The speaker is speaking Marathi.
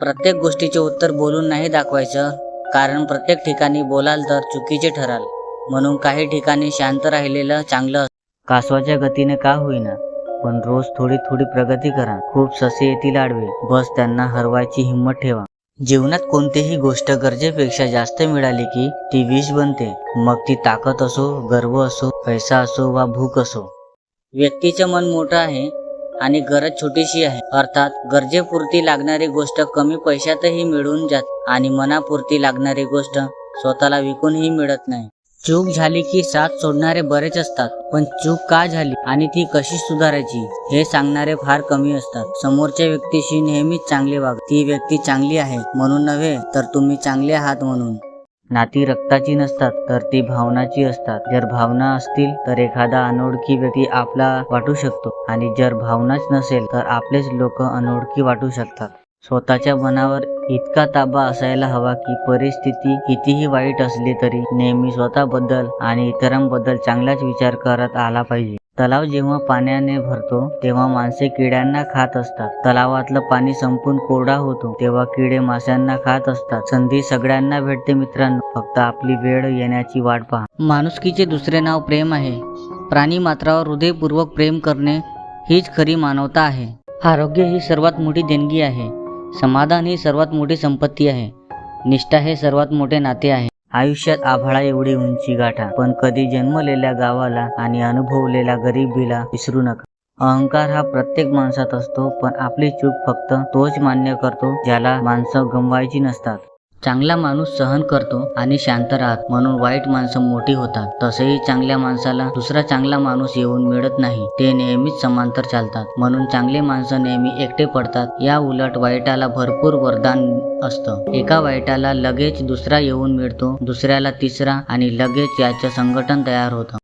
प्रत्येक गोष्टीचे उत्तर बोलून नाही दाखवायचं कारण प्रत्येक ठिकाणी बोलाल तर चुकीचे ठराल. म्हणून काही ठिकाणी शांत राहिलेलं चांगलं कासवाच्या गतीने का होईना पण रोज थोडी थोडी प्रगती करा. खूप ससे येतील आडवे. बस त्यांना हरवायची हिंमत ठेवा. जीवनात कोणतीही गोष्ट गरजेपेक्षा जास्त मिळाली की ती विष बनते. मग ती ताकद असो गर्व असो पैसा असो वा भूक असो. व्यक्तीचं मन मोठं आहे आणि गरज छोटीशी आहे. अर्थात गरजेपुरती लागणारी गोष्ट कमी पैशातही मिळून जात आणि मनापुरती लागणारी गोष्ट स्वतःला विकूनही मिळत नाही. चूक झाली की साथ सोडणारे बरेच असतात पण चूक का झाली आणि ती कशी सुधारायची हे सांगणारे फार कमी असतात. समोरच्या व्यक्तीशी नेहमीच चांगले वाग ती व्यक्ती चांगली आहे म्हणून नव्हे तर तुम्ही चांगले आहात म्हणून. नाती रक्ताची नसतात तर ती भावनाची असतात. जर भावना असतील तर एखादा अनोळखी व्यक्ती आपला वाटू शकतो. आणि जर भावनाच नसेल तर आपलेच लोक अनोळखी वाटू शकतात. स्वतःच्या मनावर इतका ताबा असायला हवा की परिस्थिती कितीही वाईट असली तरी नेहमी स्वतःबद्दल आणि इतरांबद्दल चांगलाच विचार करत आला पाहिजे. तलाव जेव्हा पाण्याने भरतो तेव्हा माणसे किड्यांना खात असतात. तलावातलं पाणी संपून कोरडा होतो तेव्हा किडे माशांना खात असतात. संधी सगळ्यांना भेटते मित्रांनो. फक्त आपली वेळ येण्याची वाट पहा. माणुसकीचे दुसरे नाव प्रेम आहे. प्राणी मात्रावर हृदयपूर्वक प्रेम करणे हीच खरी मानवता आहे. आरोग्य ही सर्वात मोठी देणगी आहे. समाधान ही सर्वात मोठी संपत्ती आहे. निष्ठा हे सर्वात मोठे नाते आहे. आयुष्यात आभाळा एवढी उंची गाठा पण कधी जन्मलेल्या गावाला आणि अनुभवलेल्या गरिबीला विसरू नका. अहंकार हा प्रत्येक माणसात असतो पण आपली चूक फक्त तोच मान्य करतो ज्याला माणसं गमवायची नसतात. चांगला माणूस सहन करतो आणि शांत राहत. म्हणून वाईट माणसं मोठी होतात. तसेही चांगल्या माणसाला दुसरा चांगला माणूस येऊन मिळत नाही. ते नेहमीच समांतर चालतात. म्हणून चांगले माणसं नेहमी एकटे पडतात. या उलट वाईटाला भरपूर वरदान असतं. एका वाईटाला लगेच दुसरा येऊन मिळतो दुसऱ्याला तिसरा आणि लगेच याचं संघटन तयार होतं.